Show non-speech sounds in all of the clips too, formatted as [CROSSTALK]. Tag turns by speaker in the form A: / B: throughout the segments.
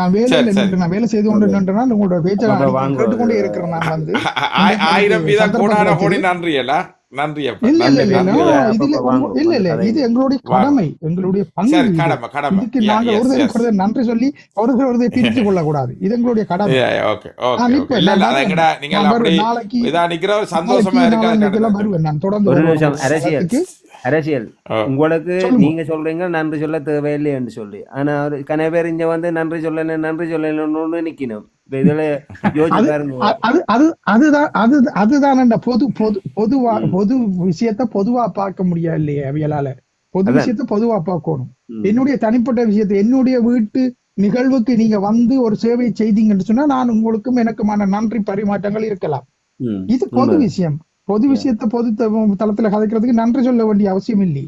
A: நான். நின்று நான் வேலை செய்து கொண்டு நின்றனால் உங்களோட பேச்சை. கேட்டுக்கொண்டே இருக்கிறேன் நான் வந்து.
B: ஆயிரம் வீதம் கோடான. கோடி நன்றி
A: இல்ல இல்ல
B: நன்றி
A: இல்ல இது எங்களுடைய. கடமை எங்களுடைய பங்கு.
B: கடமை கடமை.
A: நாங்க
B: yes,
A: ஒருத்தர் நன்றி சொல்லி ஒருத்தர் ஒருத்தர் பிரித்து கொள்ள கூடாது இது எங்களுடைய கடமை.
B: அப்படி
A: வருவேன். நாளைக்கு
B: சந்தோஷமா
A: வருவேன். நான் தொடர்ந்து
C: அரசியல். உங்களுக்கு. நீங்க சொல்றீங்க நன்றி சொல்ல தேவையில்லைன்னு சொல்லி ஆனா ஒரு கன பேர் இங்க வந்து நன்றி சொல்லல நன்றி சொல்லணும்னு நிக்கணும் இதுல [LAUGHS]
A: அதுதான் அது அதுதான் அந்த பொது பொது பொதுவா பொது விஷயத்த பொதுவா பார்க்க முடியாது இல்லையே அவியலால பொது. விஷயத்த பொதுவா பார்க்கணும். என்னுடைய தனிப்பட்ட விஷயத்தை என்னுடைய வீட்டு நிகழ்வுக்கு நீங்க வந்து ஒரு சேவை செய்தீங்கன்னு சொன்னா நான் உங்களுக்கும் எனக்குமான நன்றி பரிமாற்றங்கள் இருக்கலாம். இது பொது. விஷயம் பொது விஷயத்த பொது தளத்துல கதைக்கிறதுக்கு நன்றி சொல்ல வேண்டிய அவசியம் இல்லை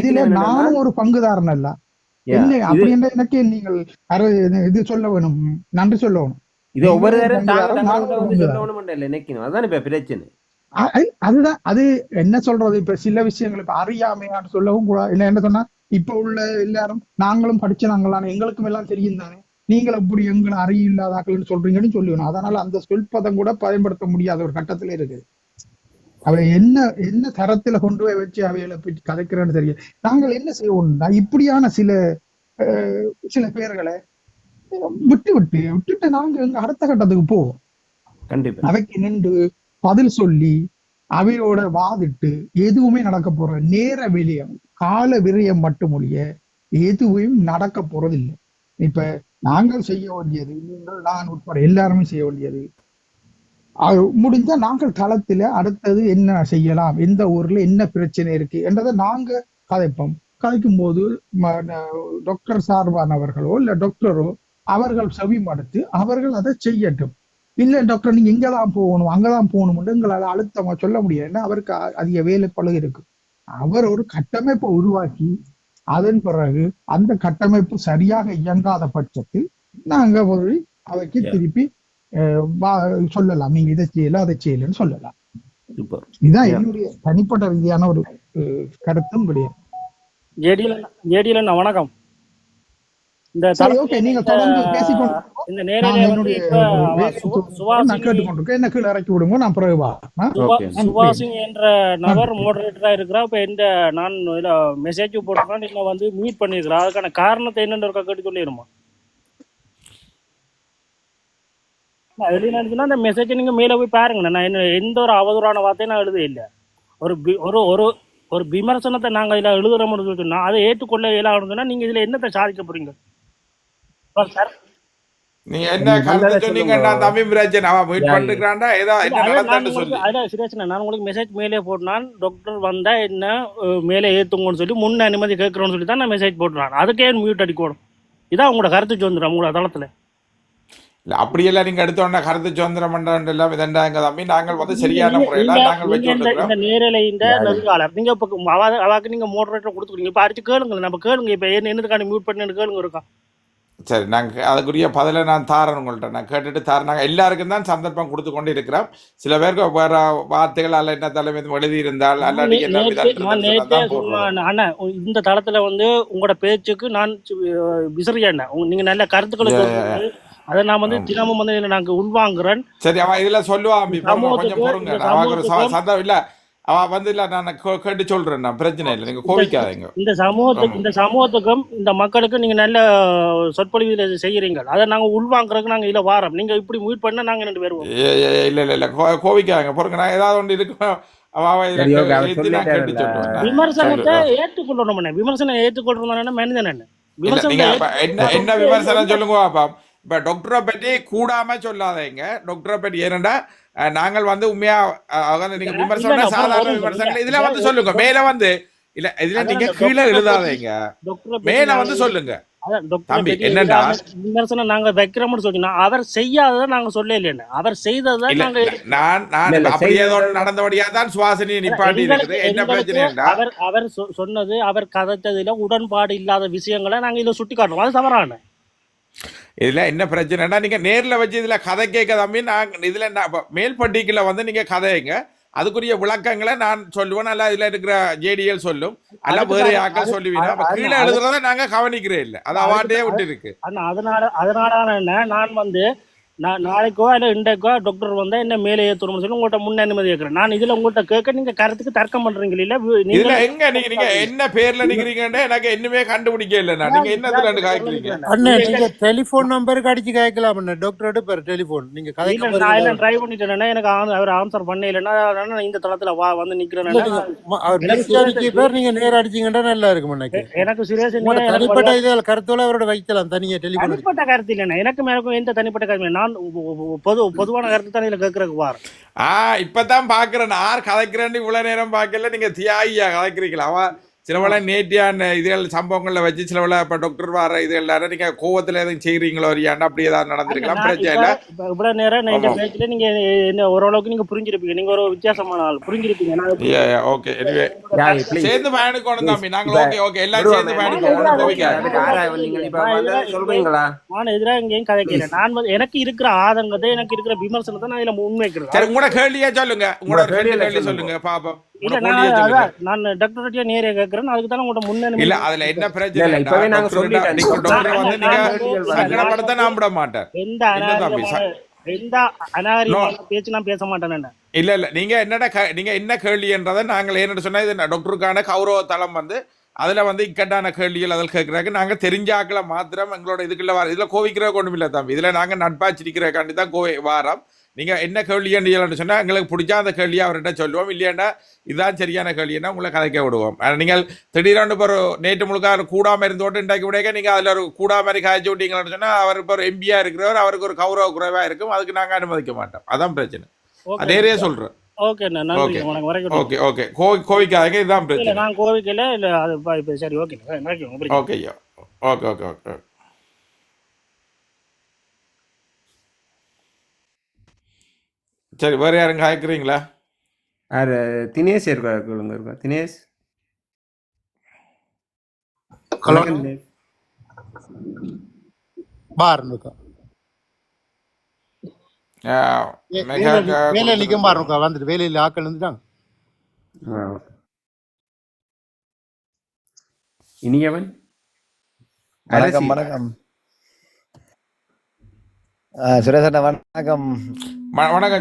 A: இதுல நானும் ஒரு பங்குதாரன் அல்ல. அப்படி என்ற எனக்கு நீங்கள் இது சொல்ல வேணும். நன்றி சொல்லணும்
C: இது ஒவ்வொரு அதான் இப்ப பிரச்சனை.
A: அதுதான். அது என்ன சொல்றது? இப்ப சில விஷயங்கள் இப்ப அறியாமையான்னு சொல்லவும் கூடாது. இல்ல என்ன சொன்னா இப்ப உள்ள எல்லாரும் நாங்களும் படிச்ச நாங்களான எங்களுக்கும் எல்லாம் தெரியும் தானே. நீங்கள் எப்படி எங்களை அறியில்லாதாக்கள்னு சொல்றீங்கன்னு சொல்லுவேன் அதனால அந்த சொல்பதம் கூட பயன்படுத்த முடியாத ஒரு கட்டத்துல இருக்கு அவை என்ன என்ன தரத்துல கொண்டு போய் வச்சு அவைகளை பற்றி கதைக்கிறேன்னு தெரியும் நாங்கள் என்ன செய்வோம்னா இப்படியான சில சில பேர்களை விட்டு விட்டு விட்டுட்டு நாங்க எங்க அடுத்த கட்டத்துக்கு போவோம்.
C: கண்டிப்பா.
A: அவைக்கு நின்று பதில் சொல்லி அவையோட வாதிட்டு எதுவுமே நடக்க போற நேர விரயம் கால விரயம் மட்டுமொழிய எதுவும் நடக்க போறதில்லை. இப்ப நாங்கள் செய்ய வேண்டியது நீங்கள் நான் உட்பட எல்லாருமே செய்ய வேண்டியது அது முடிஞ்சா நாங்கள் களத்துல அடுத்தது என்ன செய்யலாம்? எந்த ஊர்ல என்ன பிரச்சனை இருக்கு? என்றதை நாங்க கதைப்போம். கதைக்கும் போது டாக்டர் சார்பானவர்களோ இல்ல டாக்டரோ அவர்கள் செவி மடுத்து அவர்கள் அதை செய்யட்டும். இல்ல டாக்டர் நீங்க இங்கதான் போகணும் அங்கதான் போகணும் எங்களால அழுத்தமா சொல்ல முடியாது. ஏன்னா அவருக்கு அதிக வேலை பழகு இருக்கு. அவர் ஒரு கட்டமைப்பை உருவாக்கி அதன் பிறகு அந்த கட்டமைப்பு சரியாக இயங்காத பட்சத்தில் நாங்க போய் அவைக்கு. திருப்பி சொல்லலாம். நீங்க இதை செய்யல அதை செய்யலன்னு சொல்லலாம்.
C: Yeah.
A: என்னுடைய தனிப்பட்ட ரீதியான ஒரு கருத்தும் கிடையாது.
D: ஜேடியில் வணக்கம். இந்த இந்த- இந்த என்ற நபர் மோடரேட்டரா இருக்கிறா. இப்ப எந்த நான் இதுல மெசேஜ் போட்டிருக்கேன் என்ன வந்து மீட் பண்ணிருக்கிறேன் அதுக்கான காரணத்தை என்னன்னு கேட்டு சொல்லிடுமா எழுதினா அந்த மெசேஜ் நீங்க மேல போய் பாருங்க நான் என்ன எந்த ஒரு அவதூறான வார்த்தையும் நான் எழுத இல்லை. ஒரு பி- ஒரு ஒரு ஒரு விமர்சனத்தை நாங்க இதுல எழுதுறோம்னு சொல்லி சொன்னா அதை ஏற்றுக்கொள்ள இயலாதுன்னு சொன்னா நீங்க இதுல என்னத்தை சாதிக்க போறீங்க? சார்
B: நீங்க என்ன
C: நீங்க
B: கருத்து
C: வந்ததை
B: சொன்னீங்க
C: சொல்லுங்க.
B: நான் தம்பி பிரச்சனை? அவன் வெயிட் பண்ணிருக்கான்டா ஏதோ என்ன
D: நான்
B: நடந்தேன்னு சொல்லி
D: அதான் சிரேஷன் நான் உங்களுக்கு மெசேஜ் மேலே போட்டான். டாக்டர் வந்தா என்ன மேலே ஏத்துங்கன்னு சொல்லி முன்ன அனுமதி கேட்கறோம்னு சொல்லி தான் நான் மெசேஜ் போட்டுறான். அதுக்கே மியூட் அடிக்கணும். இதான் உங்களோட கருத்து சுதந்திரம் உங்களோட தளத்துல.
B: இல்ல அப்படியெல்லாம் நீங்க எடுத்தோன்னா கருத்து சுதந்திரம் எல்லாம் இதண்டாங்க தம்பி நாங்கள் வந்து சரியான முறையில
D: நீங்க-
B: நாங்கள்
D: நீங்க
B: வச்சு
D: இந்த
B: கொண்டிருக்கிறோம்
D: இந்த நேரலை இந்த நெருங்காளர் நீங்க இப்ப அவ அவாக்கு நீங்க மோடரேட்டர் கொடுத்துருக்கீங்க இப்ப அடிச்சு கேளுங்க நம்ம கேளுங்க. இப்ப என்ன என்னதுக்கான மியூட் பண்ணு கேளுங்க இருக்கா
B: சரி நாங்கள் அதுக்குரிய பதிலை நான் தாரேன் உங்கள்கிட்ட நான் கேட்டுட்டு தாரேன். நாங்கள் எல்லாருக்கும் தான் சந்தர்ப்பம் கொடுத்து கொண்டு இருக்கிறோம் சில பேருக்கு வேற வார்த்தைகள் அல்ல என்ன தலைமை எழுதி இருந்தால் அல்லாடி
D: அண்ணா இந்த தளத்துல வந்து உங்களோட பேச்சுக்கு நான் விசிறியண்ண நீங்க நல்ல கருத்துக்களை அதை நான் வந்து தினமும் வந்து நாங்க உள்வாங்குறேன்.
B: சரி அவன் இதுல பாருங்க, கொஞ்சம்
D: சமூகத்துக்கு-
B: பொறுங்க சந்தம் இல்ல அவன் வந்து இல்ல நான் கே- கேட்டு சொல்றேன் நான் பிரச்சனை இல்லை. நீங்க கோவிக்காதீங்க
D: இந்த சமூகத்துக்கு. இந்த சமூகத்துக்கும் இந்த மக்களுக்கும் நீங்க நல்ல சொற்பொழிவு செய்யறீங்க. அதை நாங்க உள்வாங்குறதுக்கு நாங்க இதுல வாரோம். நீங்க இப்படி மீட் பண்ணா நாங்க ரெண்டு பேரும்
B: இல்ல இல்ல இல்ல கோ- கோவிக்காதீங்க பொறுங்க நான் ஏதாவது ஒன்று நான்.
D: விமர்சனத்தை ஏற்றுக்கொள்ளணும் அண்ணே. விமர்சனம் ஏற்றுக்கொள்ளணும் மனிதன்
B: இல்ல என்ன என்ன விமர்சனம் சொல்லுங்க பாப்பா. இப்ப டாக்டரை பற்றி கூடாம சொல்லாதீங்க டாக்டரை பற்றி ஏனண்டா நாங்கள் வந்து உண்மையா அதாவது நீங்க விமர்சனம் சாதாரண விமர்சனங்கள் இதுல வந்து சொல்லுங்க. மேல வந்து இல்ல இதுல நீங்க கீழே
D: டாக்டரை
B: எழுதாதீங்க மேல வந்து சொல்லுங்க. தம்பி, என்னடா?
D: விமர்சனம் நாங்க வைக்கிறோம்னு சொன்னா அவர் செய்யாததை நாங்க சொல்ல இல்லைன்னு அவர் செய்ததை நாங்க
B: நான் நான் அப்படி ஏதோ
C: செய்தது-
B: ஒண்ணு நடந்தபடியா தான் சுவாசினி நிப்பாட்டி
D: எங்களுக்கு-
B: இருக்குது. என்ன பிரச்சனைடா
D: அவர் அவர் சொ- சொன்னது அவர் கதைத்ததுல உடன்பாடு இல்லாத விஷயங்களை நாங்க இதுல சுட்டி காட்டுறோம் அது தவறான.
B: இதுல என்ன பிரச்சனைனா நீங்க நேர்ல வச்சு இதுல கதை கேட்க தம்பி நான் இதுல நான் இப்ப மேல் பட்டிக்குல வந்து நீங்க கதைங்க அதுக்குரிய விளக்கங்களை நான் சொல்லுவேன் அல்ல இதுல இருக்கிற ஜேடிஎல் சொல்லும் அல்ல வேறு
D: அது-
B: சொல்லுவீங்க கீழே எழுதுறத நாங்க கவனிக்கிறே இல்லை அது அவாண்டே விட்டு இருக்கு
D: அதனால அதனால என்ன நான் வந்து நான் நாளைக்கோ இல்லை இன்றைக்கோ டாக்டர் வந்தா என்ன மேலே ஏற்றுறோம்னு சொல்லி உங்கள்கிட்ட முன் அனுமதி கேட்குறேன். நான் இதுல உங்கள்கிட்ட கேட்க நீங்க கருத்துக்கு தர்க்கம் பண்றீங்க இல்ல? நீங்க
B: இதுல எங்க நீங்க நீங்க என்ன பேர்ல நிக்கிறீங்கன்னு எனக்கு என்னமே கண்டுபிடிக்க இல்லைண்ணா நீங்க என்னத்துல ரெண்டு காய்க்கிறீங்க?
E: அண்ணே நீங்க டெலிபோன் நம்பருக்கு அடிச்சு கேட்கலாம் அண்ணே டாக்டர் எடுப்பாரு டெலிபோன் நீங்க
D: இல்ல
E: கதைக்க
D: நான் எல்லாம் ட்ரை பண்ணிட்டேன்னா எனக்கு அவர் ஆன்சர் பண்ண இல்லைன்னா நான் இந்த தளத்துல வா வந்து
E: இல்ல, ம- அவர் பேர் நீங்க நேர அடிச்சீங்கன்னா நல்லா இருக்கும்
D: எனக்கு. எனக்கு
E: தனிப்பட்ட இதில் கருத்துல அவரோட வைக்கலாம் தனியா டெலிபோன்
D: தனிப்பட்ட கருத்து இல்லைண்ணா. எனக்கும் எனக்கும் எந்த தனிப்பட்ட கருத்து இல்லை. நான் பொது பொதுவான கருத்து தான் இதுல கேட்கறதுக்கு வார்.
B: ஆ இப்பதான் பாக்குறேன். ஆர் கதைக்கிறேன்னு இவ்வளவு நேரம் பார்க்கல நீங்க தியாகியா கதைக்கிறீங்களா? அவ சிலவள நேட்டியான இதுகள் சம்பவங்கள்ல வச்சு சிலவள இப்ப டாக்டர் வர இது எல்லாரும் நீங்க கோவத்துல எதுவும் செய்றீங்களோ இல்லையாண்டா அப்படி ஏதாவது நடந்திருக்கலாம் பிரச்சனை
D: இப்ப-
B: இல்ல
D: இப்ப இவ்வளவு நேரம் நான் இந்த. பேச்சுல நீங்க என்ன ஓரளவுக்கு நீங்க புரிஞ்சிருப்பீங்க. நீங்க ஒரு வித்தியாசமான ஆள் புரிஞ்சிருப்பீங்க.
B: Okay anyway. சேர்ந்து பயணிக்கணும் தம்பி. நாங்கள் ஓகே ஓகே எல்லாம்
C: விடுவோம்,
B: சேர்ந்து. பயணிக்கணும்
C: நீங்கள்
D: நான் எதிராக எங்கேயும் கதைக்கல. நான் வந்து எனக்கு இருக்கிற ஆதங்கத்தை எனக்கு இருக்கிற விமர்சனத்தை நான் இதுல முன்வைக்கிறேன்
B: சரி உங்களோட கேள்வியா சொல்லுங்க. உங்களோட கேள்வி
C: சொல்லுங்க.
B: பாப்போம்.
D: இல்ல நான் நான் டாக்டர் நேரே கேட்கறேன் அதுக்கு தான் உங்கள்ட்ட முன்னணி
B: இல்ல அதுல என்ன பிரச்சனை?
C: இல்ல, இப்பவே நாங்க சொல்லிட்டோம்.
D: நான்
B: விட மாட்டேன்.
D: எந்த எந்த பேச்சு நான் பேச மாட்டேன் என்ன
B: இல்ல இல்ல நீங்க என்னடா க- நீங்க என்ன கேள்வின்றதை நாங்கள் என்ன சொன்னா இது டாக்டருக்கான கௌரவ தளம் வந்து அதுல வந்து இக்கட்டான கேள்விகள் அதில் கேட்கறாங்க. நாங்க தெரிஞ்சாக்களை மாத்திரம் எங்களோட இதுக்குள்ள வர இதுல கோவிக்கிற கொண்டும் இல்ல தம்பி. இதுல நாங்க நட்பாச்சிருக்கிறக்காண்டி தான் கோவை வாரம். நீங்க என்ன கேள்வின்னு சொன்னா எங்களுக்கு பிடிச்சா அந்த கேள்வியை அவர்கிட்ட சொல்லுவோம். இல்லையாண்டா இதுதான் சரியான கேள்வின்னா உங்களை கதைக்க விடுவோம். நீங்கள் திடீரென்று இப்போ ஒரு நேற்று முழுக்க அவர் கூடாம இருந்தோட்டு இன்றைக்கு விடைக்க நீங்க அதுல ஒரு கூடா மாதிரி காய்ச்சி விட்டீங்கன்னு சொன்னா அவர் இப்போ ஒரு எம்பியா இருக்கிறவர் அவருக்கு ஒரு கௌரவ குறைவா இருக்கும். அதுக்கு நாங்க அனுமதிக்க மாட்டோம். அதான் பிரச்சனை. நேரே சொல்றேன்.
D: ஓகே
B: ஓகே ஓகே கோவி கோவிக்காதீங்க இதுதான் பிரச்சனை.
D: நான் கோவிக்கல இல்ல அது சரி ஓகே வரைக்கும்
B: ஓகே ஐயா. ஓகே ஓகே ஓகே சரி வேற யாரும் காய்க்கிறீங்களா?
C: யாரு தினேஷ் இருக்கா கேளுங்க இருக்கா? தினேஷ்.
E: பார் இருக்கா? வேலை- நிக்கும் பார் இருக்கா? வந்துட்டு வேலையில ஆக்கள் இருந்துட்டாங்க.
C: ஆ. இனியவன்
F: வணக்கம். வணக்கம். அண்ணா வணக்கம்.
B: வணக்கம்